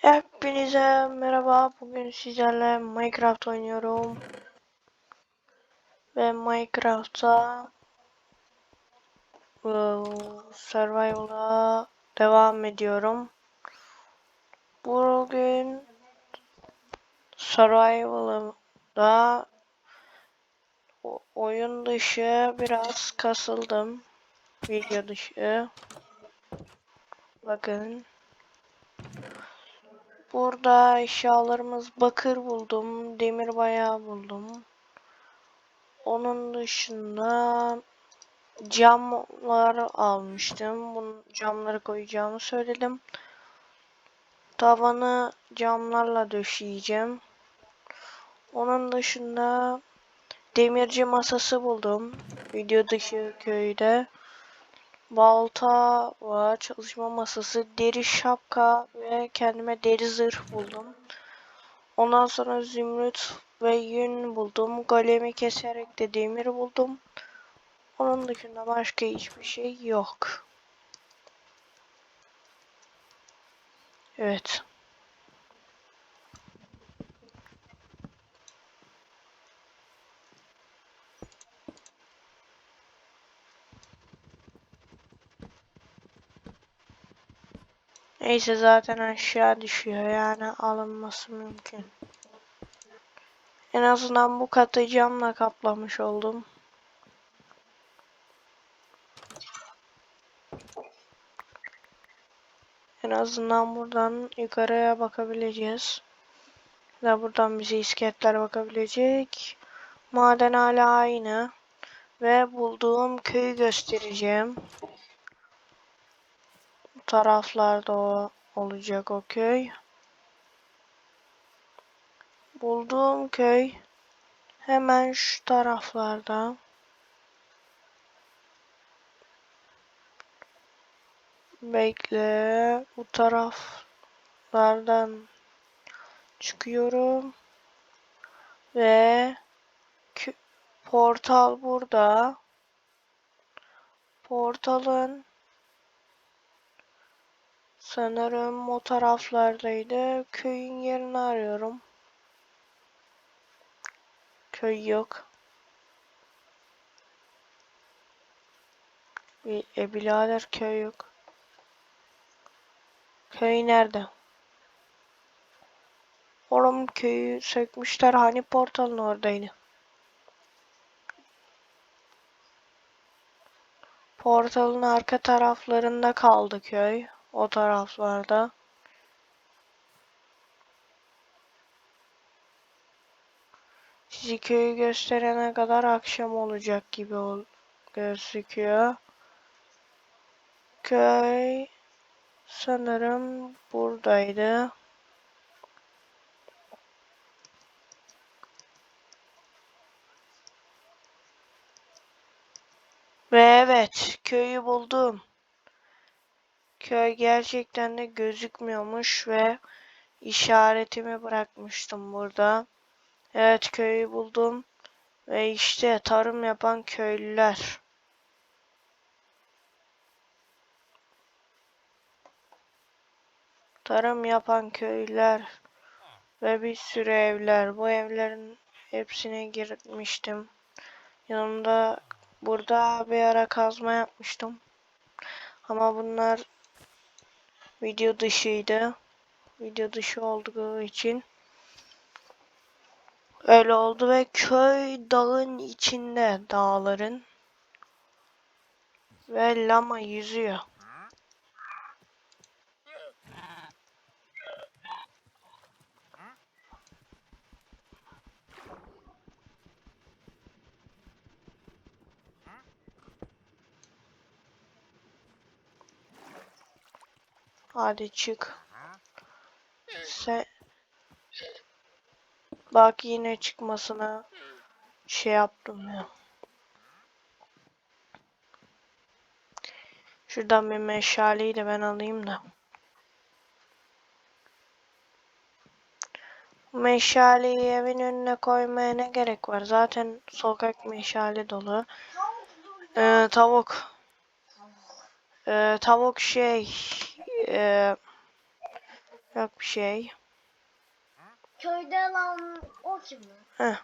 Hepinize merhaba. Bugün sizlerle Minecraft oynuyorum. Ve Minecraft'ta eee, Survival'a devam ediyorum. Bugün Survival'da oyun dışı biraz kasıldım. Video dışı. Bakın. Burada eşyalarımız bakır buldum, demir bayağı buldum. Onun dışında camlar almıştım. Bunun camları koyacağımı söyledim. Tavanı camlarla döşeyeceğim. Onun dışında demirci masası buldum. Video dışı köyde. Balta var, çalışma masası, deri şapka ve kendime deri zırh buldum. Ondan sonra zümrüt ve yün buldum. Golemi keserek de demir buldum. Onun dışında başka hiçbir şey yok. Evet. Neyse zaten aşağı düşüyor yani alınması mümkün. En azından bu katı camla kaplamış oldum. En azından buradan yukarıya bakabileceğiz. Ve buradan bize iskeletler bakabilecek. Maden hala aynı. Ve bulduğum köyü göstereceğim. Taraflarda olacak o köy. Bulduğum köy hemen şu taraflarda. Bekle. Bu taraflardan çıkıyorum. Ve portal burada. Portalın sanırım o taraflardaydı. Köyün yerini arıyorum. Köy yok. Bir, e birader köy yok. Köy nerede? Oğlum köyü sökmüşler hani portalın oradaydı. Portalın arka taraflarında kaldı köy. O taraflarda. Sizi köyü gösterene kadar akşam olacak gibi ol gözüküyor. Köy sanırım buradaydı. Ve evet, köyü buldum. Köy gerçekten de gözükmüyormuş ve işaretimi bırakmıştım burada. Evet, köyü buldum. Ve işte tarım yapan köylüler. Tarım yapan köylüler ve bir sürü evler. Bu evlerin hepsine girmiştim. Yanımda burada bir ara kazma yapmıştım. Ama bunlar video dışıydı. Video dışı olduğu için öyle oldu ve köy dağın içinde dağların ve lama yüzüyor. Hadi çık. Sen bak yine çıkmasına şey yaptım ya. Şuradan bir meşaleyi de ben alayım da. Meşaleyi evin önüne koymaya ne gerek var? Zaten sokak meşale dolu. Ee, tavuk. Ee, tavuk şey. Ee, Yok bir şey. Köyde lan o kim? Heh.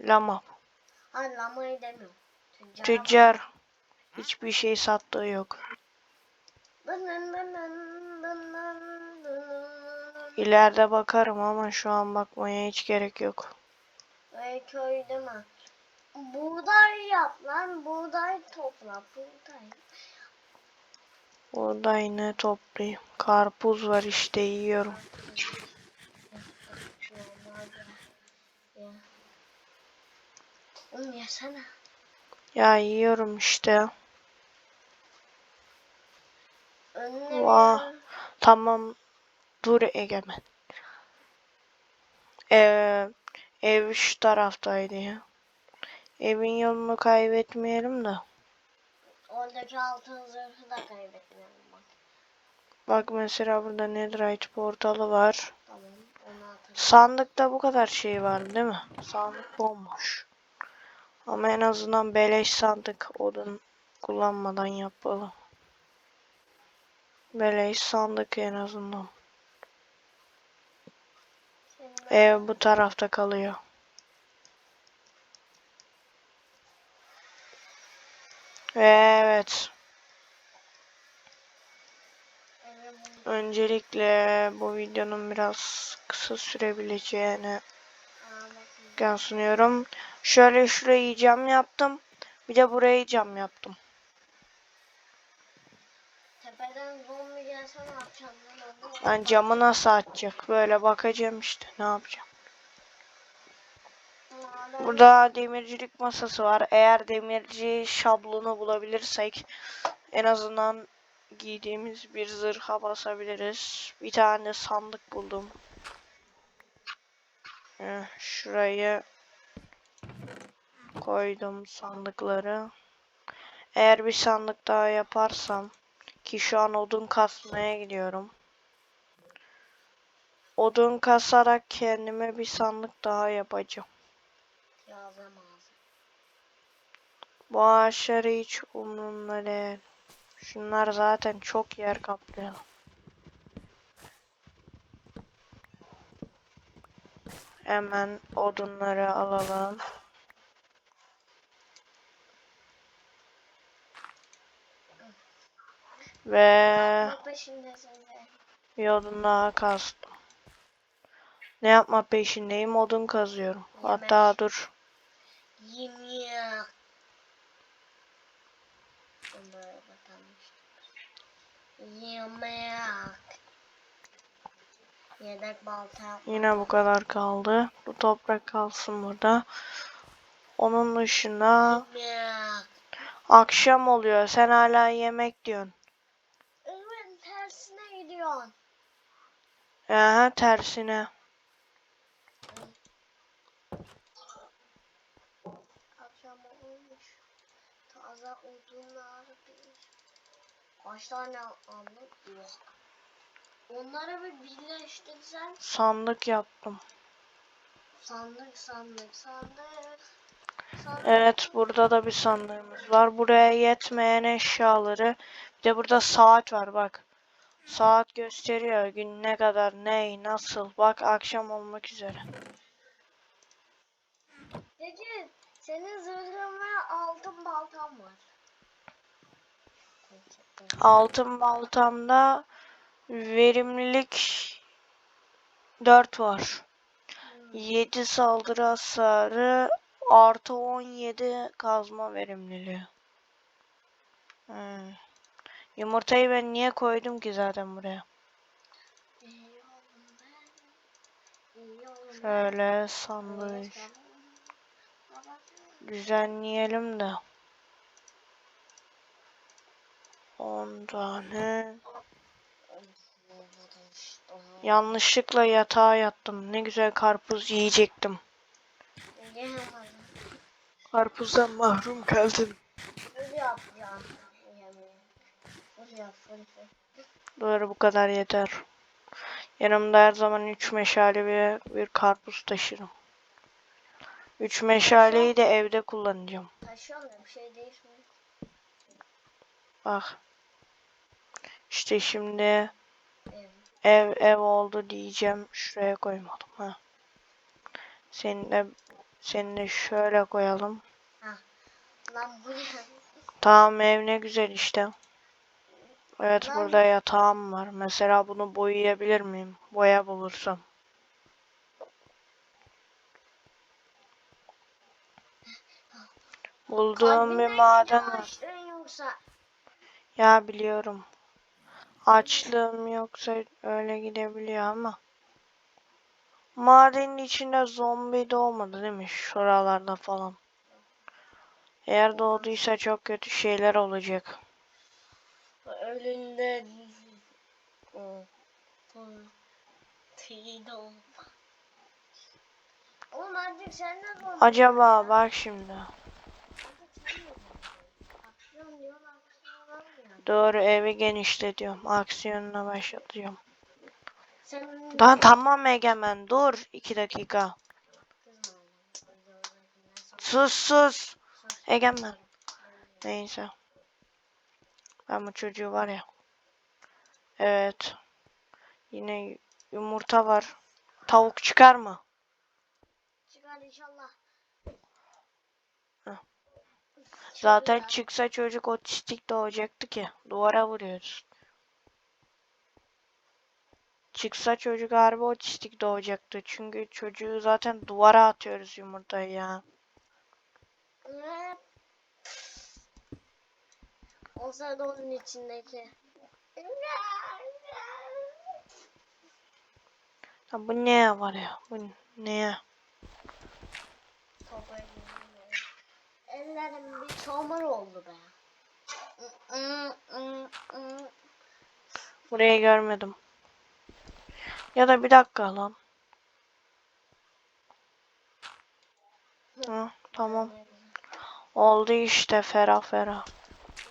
Lama. Ha lamayı demiyorum. Tüccar. Tüccar. Hiçbir şey sattığı yok. İleride bakarım ama şu an bakmaya hiç gerek yok. Ve köyde mi? Buğday yap lan. Buğday topla. Buğday. Buğday ne toplayayım? Karpuz var işte yiyorum. Ya. Oğlum yesene. Ya yiyorum işte. Önüne Vah. Tamam. Dur Egemen. Ee, ev şu taraftaydı ya. Evin yolunu kaybetmeyelim de. Oradaki altın zırhı da kaybetmeyelim bak. Bak mesela burada Netherite portalı var. Tamam. Sandıkta bu kadar şey var değil mi? Sandık bomboş. Ama en azından beleş sandık odun kullanmadan yapalım. Beleş sandık en azından. Şimdi Ev bu tarafta kalıyor. Evet. Öncelikle bu videonun biraz kısa sürebileceğini ben sunuyorum. Şöyle şurayı cam yaptım. Bir de burayı cam yaptım. Tepeden zombi gelse ne yapacağım lan? Onu Ben camı nasıl açacak? Böyle bakacağım işte. Ne yapacağım? Burada demircilik masası var. Eğer demirci şablonu bulabilirsek en azından giydiğimiz bir zırha basabiliriz. Bir tane sandık buldum. Eh, Şurayı koydum sandıkları. Eğer bir sandık daha yaparsam ki şu an odun kasmaya gidiyorum. Odun kasarak kendime bir sandık daha yapacağım. Yazım ağzı. Bu ağaçları hiç umurumda değil. Şunlar zaten çok yer kaplıyor. Hemen odunları alalım. Ve bir odun daha kastım. Ne yapma peşindeyim? Odun kazıyorum. Hatta dur. Böyle bakalım işte. Yemek. Yedek balta. Yine bu kadar kaldı. Bu toprak kalsın burada. Onun dışında Yemek. akşam oluyor. Sen hala yemek diyorsun. Evet tersine gidiyorsun. Aha tersine. Akşam olmuş. Bir. Kaç tane aldın? Yok. Onları bir birleştirsen Sandık yaptım. sandık sandık sandık. Sandık. Evet burada da bir sandığımız var. Buraya yetmeyen eşyaları. Bir de burada saat var bak. Saat gösteriyor gün ne kadar ney nasıl. Bak akşam olmak üzere. Peki senin zırhın ve altın baltan var. Altın baltamda verimlilik 4 var. 7 saldırı hasarı artı 17 kazma verimliliği. Hmm. Yumurtayı ben niye koydum ki zaten buraya? Şöyle sandığı düzenleyelim de. 10 tane. Yanlışlıkla yatağa yattım. Ne güzel karpuz yiyecektim. Karpuzdan mahrum kaldım. Böyle bu kadar yeter. Yanımda her zaman 3 meşale ve bir karpuz taşırım. 3 meşaleyi de evde kullanacağım. Taşıyorum bir şey değişmiyor. Bak. İşte şimdi ev ev oldu diyeceğim. Şuraya koymadım ha. Seni de seni de şöyle koyalım. Lan bu ne? Tamam ev ne güzel işte. Evet Ben- burada yatağım var. Mesela bunu boyayabilir miyim? Boya bulursam. Bulduğum bir Kalbinden maden var. yoksa. Ya biliyorum. Açlığım yoksa öyle gidebiliyor ama. Madenin içinde zombi doğmadı değil mi? Şuralarda falan. Eğer doğduysa çok kötü şeyler olacak. Zaman? Acaba bak şimdi. Doğru evi genişletiyorum. Aksiyonuna başlatıyorum. Sen Daha tamam Egemen dur. iki dakika. Sus sus. Egemen. Neyse. Ben bu çocuğu var ya. Evet. Yine yumurta var. Tavuk çıkar mı? Çıkar inşallah. Heh. Çıkar Zaten çıksa çocuk otistik doğacaktı ki. Duvara vuruyoruz. Çıksa çocuk harbi otistik doğacaktı. Çünkü çocuğu zaten duvara atıyoruz yumurtayı ya. Olsa da onun içindeki. Ya bu ne var ya? Bu ne? Ellerim bir çamur oldu be. Burayı görmedim. Ya da bir dakika lan. Hı, tamam. Oldu işte ferah ferah.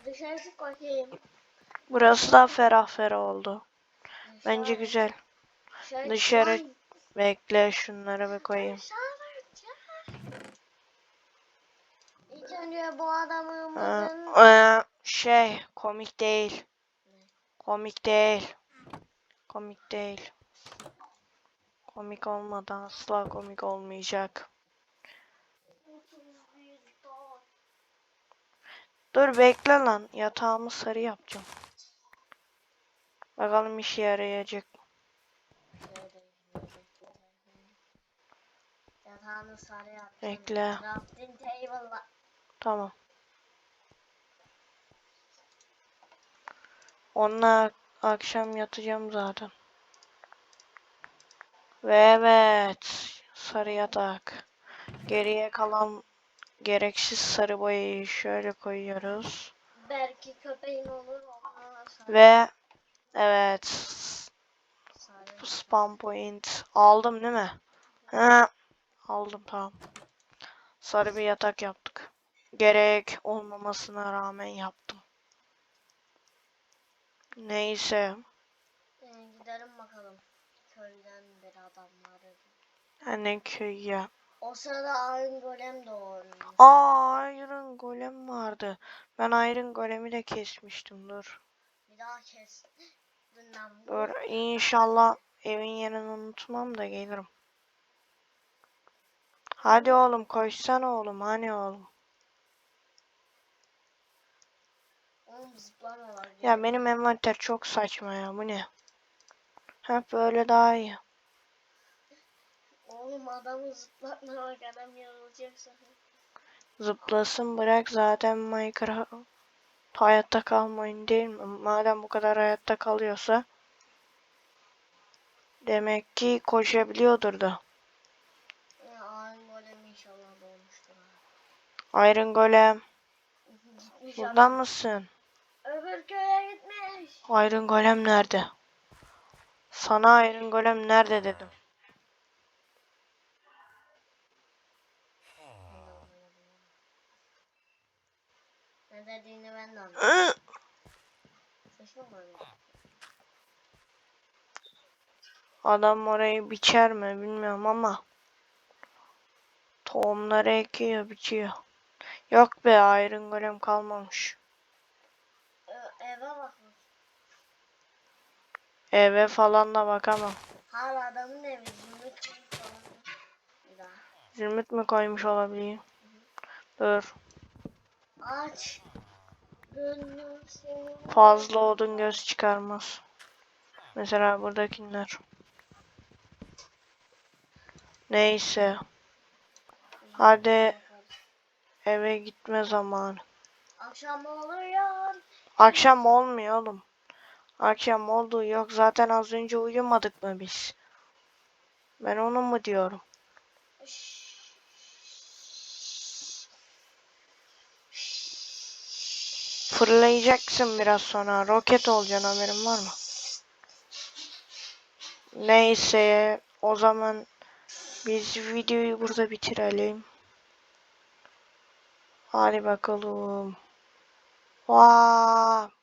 Dışarı çık bakayım. Burası da ferah ferah oldu. Bence güzel. dışarı. Bekle şunları bir koyayım. Dışarı çık. İlk önce bu adamın Ee, ee, şey komik değil. Komik değil. Komik değil. Komik olmadan asla komik olmayacak. Dur bekle lan. Yatağımı sarı yapacağım. Bakalım işe yarayacak. Yatağını sarı yapacağım. Bekle. Crafting table'la. Tamam. Onunla akşam yatacağım zaten. Ve evet. Sarı yatak. Geriye kalan gereksiz sarı boyayı şöyle koyuyoruz. Belki köpeğin olur. Ve evet. sarı. Spam point. Aldım değil mi? Ha, aldım tamam. Sarı bir yatak yaptık. Gerek olmamasına rağmen yaptım. Neyse. Ee, gidelim bakalım. Köyden bir adamları. Hani köy ya. O sırada Iron Golem doğurmuş. Aa Iron Golem vardı. Ben Iron Golem'i de kesmiştim dur. Bir daha kes. Dur inşallah evin yerini unutmam da gelirim. Hadi oğlum koşsana oğlum hani oğlum. Oğlum zıplama var. Ya benim envanter çok saçma ya bu ne? Hep böyle daha iyi. Oğlum adamı zıplatma bak adam sonra. Zıplasın bırak zaten Minecraft hayatta kalma oyunu değil mi? Madem bu kadar hayatta kalıyorsa demek ki koşabiliyordur da. Iron Golem inşallah doğmuştur. Iron Golem Gitmiş burada adam. mısın? Köye gitmiş. Iron Golem nerede? Sana Iron Golem nerede dedim. Ne dediğini ben de? Adam orayı biçer mi bilmiyorum ama tohumları ekiyor biçiyor. Yok be Iron Golem kalmamış. Eve bakmış. Eve falan da bakamam. Hala adamın evi zümrüt falan. Zümrüt mü koymuş olabilir? Dur. Aç. Fazla odun göz çıkarmaz. Mesela buradakiler. Neyse. Hadi eve gitme zamanı. Akşam oluyor. Akşam olmuyor oğlum. Akşam olduğu yok. Zaten az önce uyumadık mı biz? Ben onu mu diyorum? Fırlayacaksın biraz sonra. Roket olacaksın haberin var mı? Neyse o zaman biz videoyu burada bitirelim. Hadi bakalım. 哇